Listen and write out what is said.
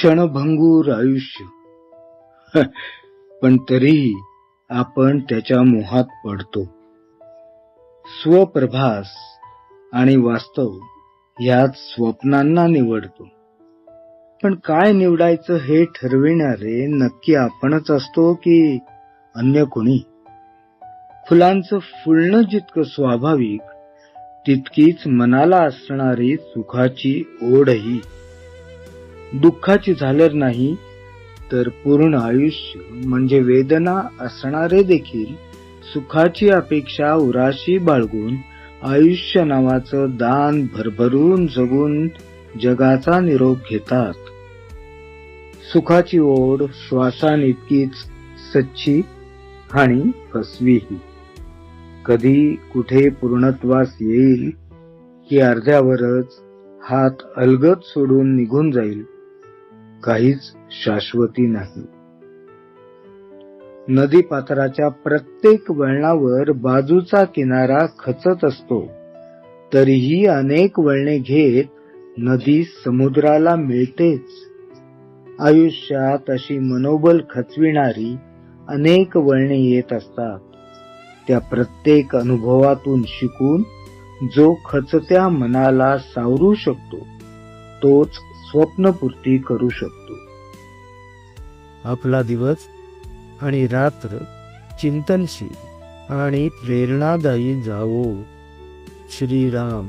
क्षणभंगूर आयुष्य. पण तरीही आपण त्याच्या मोहात पडतो. स्वप्रभास आणि वास्तव ह्यात स्वप्नांना निवडतो. पण काय निवडायचं हे ठरविणारे नक्की आपणच असतो की अन्य कोणी? फुलांचं फुलणं जितकं स्वाभाविक तितकीच मनाला असणारी सुखाची ओढही. दुःखाची झालर नाही तर पूर्ण आयुष्य म्हणजे वेदना असणारे देखील सुखाची अपेक्षा उराशी बाळगून आयुष्य नावाचं दान भरभरून जगून जगाचा निरोप घेतात. सुखाची ओढ श्वासान इतकीच सच्ची आणि फसवीही कधी कुठे पूर्णत्वास येईल की अर्ध्यावरच हात अलगत सोडून निघून जाईल काहीच शाश्वती नाही. नदी पात्राच्या प्रत्येक वळणावर बाजूचा किनारा खचत असतो. तरीही अनेक वळणे घेत नदी समुद्राला मिळतेच. आयुष्यात अशी मनोबल खचविणारी अनेक वळणे येत असतात. त्या प्रत्येक अनुभवातून शिकून जो खचत्या मनाला सावरू शकतो तोच स्वप्नपूर्ती करू शकतो. आपला दिवस आणि रात्र चिंतनशील आणि प्रेरणादायी जावो. श्रीराम.